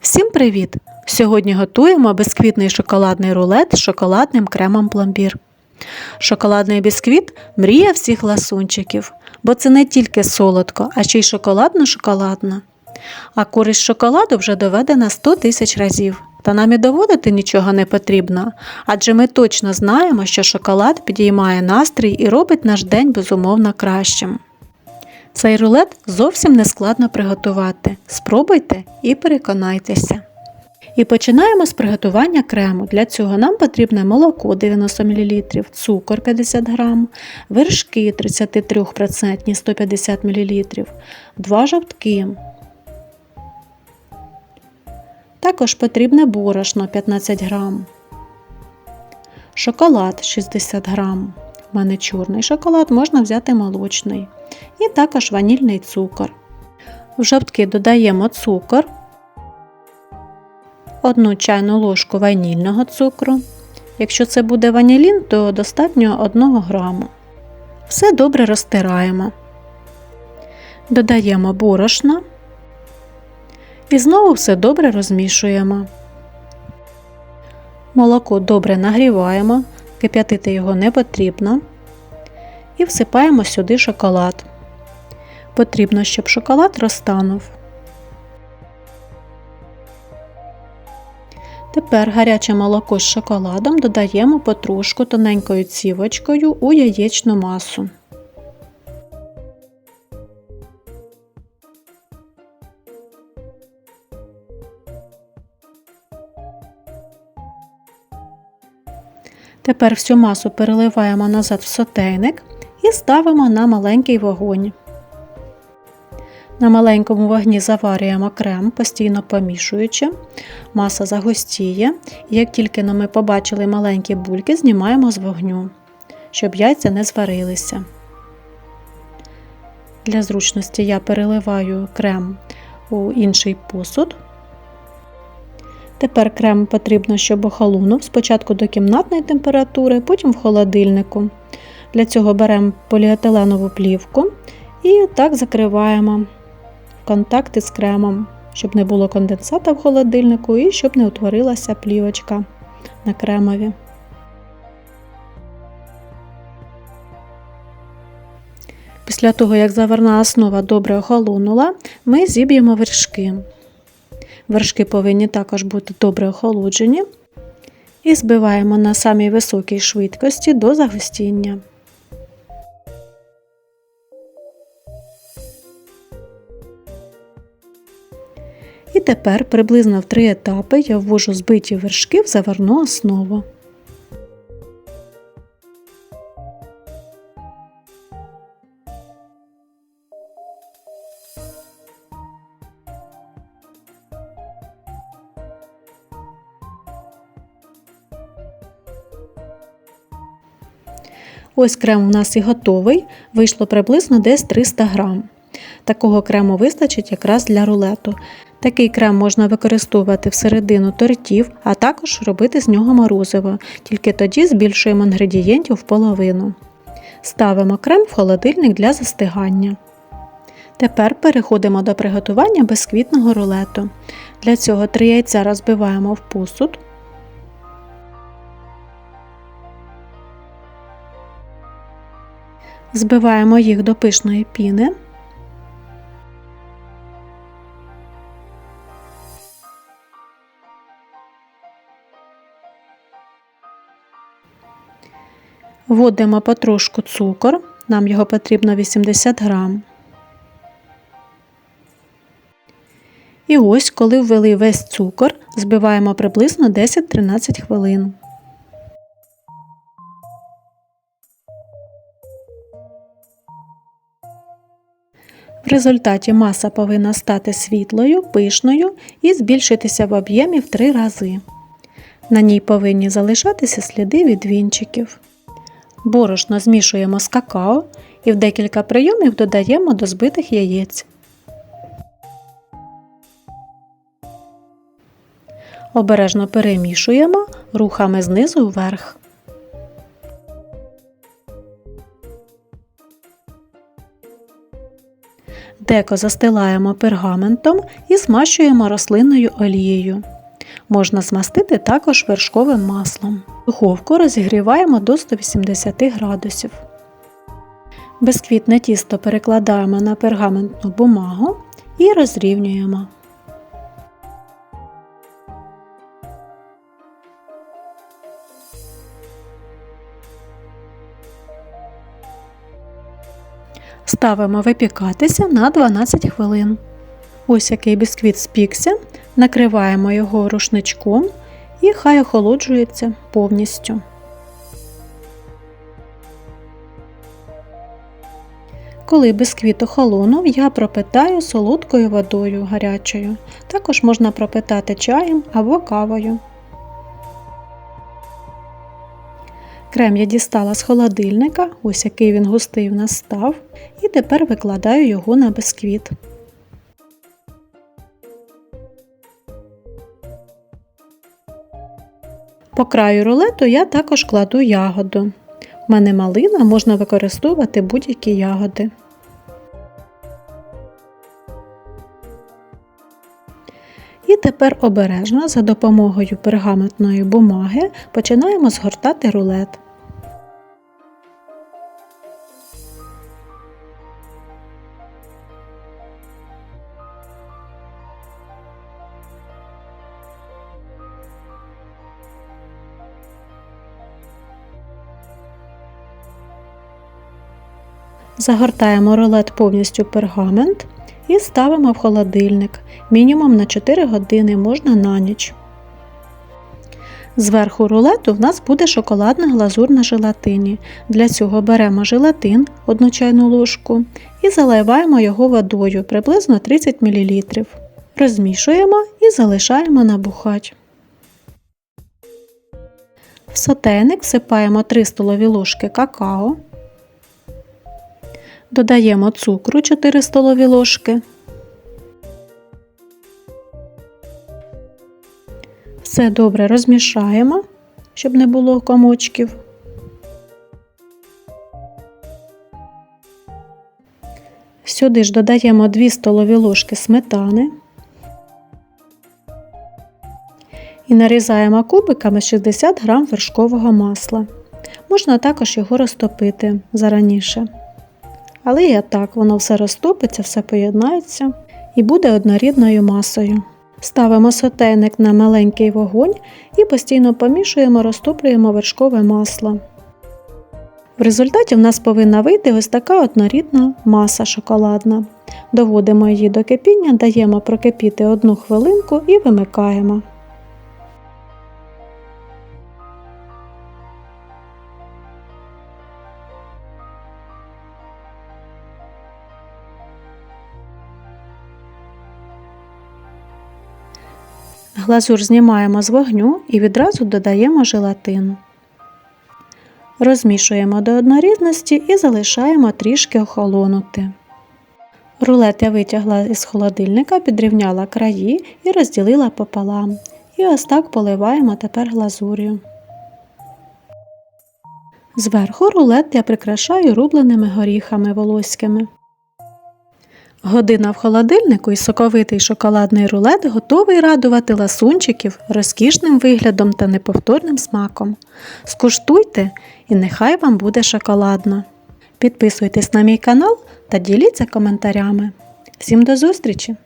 Всім привіт! Сьогодні готуємо бісквітний шоколадний рулет з шоколадним кремом пломбір. Шоколадний бісквіт мрія всіх ласунчиків, бо це не тільки солодко, а ще й шоколадно-шоколадно. А користь шоколаду вже доведена 100 тисяч разів. Та нам і доводити нічого не потрібно, адже ми точно знаємо, що шоколад підіймає настрій і робить наш день безумовно кращим. Цей рулет зовсім не складно приготувати. Спробуйте і переконайтеся. І починаємо з приготування крему. Для цього нам потрібне молоко 90 мл, цукор 50 г, вершки 33% 150 мл, 2 жовтки. Також потрібне борошно 15 г, шоколад 60 г. У мене чорний шоколад, можна взяти молочний. І також ванільний цукор. В жовтки додаємо цукор, 1 чайну ложку ванільного цукру. Якщо це буде ванілін, то достатньо 1 граму. Все добре розтираємо. Додаємо борошно і знову все добре розмішуємо. Молоко добре нагріваємо, кип'ятити його не потрібно. І всипаємо сюди шоколад. Потрібно, щоб шоколад розтанув. Тепер гаряче молоко з шоколадом додаємо потрошку тоненькою цівочкою у яєчну масу. Тепер всю масу переливаємо назад в сотейник і ставимо на маленький вогонь. На маленькому вогні заварюємо крем, постійно помішуючи, маса загустіє, і як тільки ми побачили маленькі бульки, знімаємо з вогню, щоб яйця не зварилися. Для зручності я переливаю крем у інший посуд. Тепер крем потрібно, щоб охолонув спочатку до кімнатної температури, потім в холодильнику. Для цього беремо поліетиленову плівку і так закриваємо контакти з кремом, щоб не було конденсата в холодильнику і щоб не утворилася плівочка на кремові. Після того, як заварна основа добре охолонула, ми зіб'ємо вершки. Вершки повинні також бути добре охолоджені. І збиваємо на самій високій швидкості до загустіння. Тепер приблизно в три етапи я ввожу збиті вершки в заварну основу. Ось крем у нас і готовий, вийшло приблизно десь 300 грам. Такого крему вистачить якраз для рулету. Такий крем можна використовувати всередину тортів, а також робити з нього морозиво, тільки тоді збільшуємо інгредієнтів в половину. Ставимо крем в холодильник для застигання. Тепер переходимо до приготування безквітного рулету. Для цього три яйця розбиваємо в посуд. Збиваємо їх до пишної піни. Вводимо потрошку цукор, нам його потрібно 80 грам. І ось, коли ввели весь цукор, збиваємо приблизно 10-13 хвилин. В результаті маса повинна стати світлою, пишною і збільшитися в об'ємі в 3 рази. На ній повинні залишатися сліди від вінчиків. Борошно змішуємо з какао і в декілька прийомів додаємо до збитих яєць. Обережно перемішуємо рухами знизу вверх. Деко застилаємо пергаментом і змащуємо рослинною олією. Можна змастити також вершковим маслом. Духовку розігріваємо до 180 градусів. Бисквітне тісто перекладаємо на пергаментну бумагу і розрівнюємо. Ставимо випікатися на 12 хвилин. Ось який бісквіт спікся, накриваємо його рушничком і хай охолоджується повністю. Коли бисквіт охолонув, я пропитаю солодкою водою гарячою. Також можна пропитати чаєм або кавою. Крем я дістала з холодильника, ось який він густий в нас став, і тепер викладаю його на бисквіт. По краю рулету я також кладу ягоду. У мене малина, можна використовувати будь-які ягоди. І тепер обережно за допомогою пергаментної бумаги починаємо згортати рулет. Загортаємо рулет повністю пергамент і ставимо в холодильник мінімум на 4 години можна на ніч. Зверху рулету в нас буде шоколадна глазур на желатині. Для цього беремо желатин 1 чайну ложку і заливаємо його водою приблизно 30 мл. Розмішуємо і залишаємо набухати. В сотейник всипаємо 3 столові ложки какао. Додаємо цукру 4 столові ложки. Все добре розмішаємо, щоб не було комочків. Сюди ж додаємо 2 столові ложки сметани і нарізаємо кубиками 60 г вершкового масла. Можна також його розтопити зараніше. Але і так воно все розтопиться, все поєднається і буде однорідною масою. Ставимо сотейник на маленький вогонь і постійно помішуємо, розтоплюємо вершкове масло. В результаті в нас повинна вийти ось така однорідна маса шоколадна. Доводимо її до кипіння, даємо прокипіти одну хвилинку і вимикаємо. Глазур знімаємо з вогню і відразу додаємо желатин. Розмішуємо до однорідності і залишаємо трішки охолонути. Рулет я витягла із холодильника, підрівняла краї і розділила пополам. І ось так поливаємо тепер глазур'ю. Зверху рулет я прикрашаю рубленими горіхами волоськими. Година в холодильнику і соковитий шоколадний рулет готовий радувати ласунчиків розкішним виглядом та неповторним смаком. Скуштуйте і нехай вам буде шоколадно. Підписуйтесь на мій канал та діліться коментарями. Всім до зустрічі!